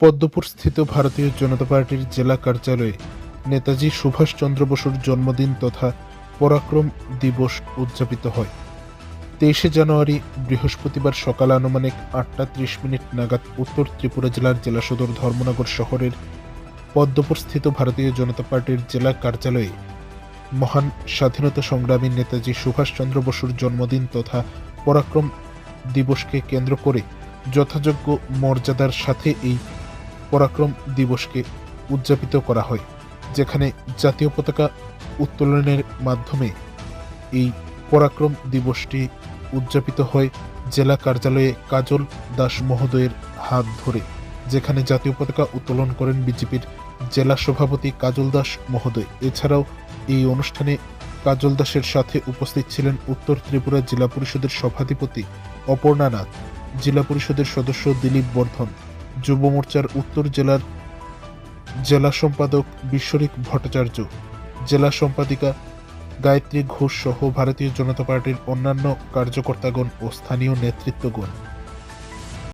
পদ্মপুর স্থিত ভারতীয় জনতা পার্টির জেলা কার্যালয়ে নেতাজি সুভাষচন্দ্র বসুর জন্মদিন তথা পরাক্রম দিবস উদযাপিত হয়। তেইশে জানুয়ারি বৃহস্পতিবার সকাল আনুমানিক আটটা ত্রিশ মিনিট নাগাদ উত্তর ত্রিপুরা জেলার জেলা সদর ধর্মনগর শহরের পদ্মপুর স্থিত ভারতীয় জনতা পার্টির জেলা কার্যালয়ে মহান স্বাধীনতা সংগ্রামী নেতাজি সুভাষচন্দ্র বসুর জন্মদিন তথা পরাক্রম দিবসকে কেন্দ্র করে যথাযোগ্য মর্যাদার সাথে এই পরাক্রম দিবসকে উদযাপিত করা হয়, যেখানে জাতীয় পতাকা উত্তোলনের মাধ্যমে এই পরাক্রম দিবসটি উদযাপিত হয় জেলা কার্যালয়ে কাজল দাস মহোদয়ের হাত ধরে, যেখানে জাতীয় পতাকা উত্তোলন করেন বিজেপির জেলা সভাপতি কাজল দাস মহোদয়। এছাড়াও এই অনুষ্ঠানে কাজল দাসের সাথে উপস্থিত ছিলেন উত্তর ত্রিপুরা জেলা পরিষদের সভাধিপতি অপর্ণা নাথ, জেলা পরিষদের সদস্য দিলীপ বর্ধন যুব মোর্চার উত্তর জেলার জেলা সম্পাদক বিশ্বরিক ভট্টাচার্য, জেলা সম্পাদিকা গায়ত্রী ঘোষ সহ ভারতীয় জনতা পার্টির অন্যান্য কার্যকর্তাগণ ও স্থানীয় নেতৃত্বগণ।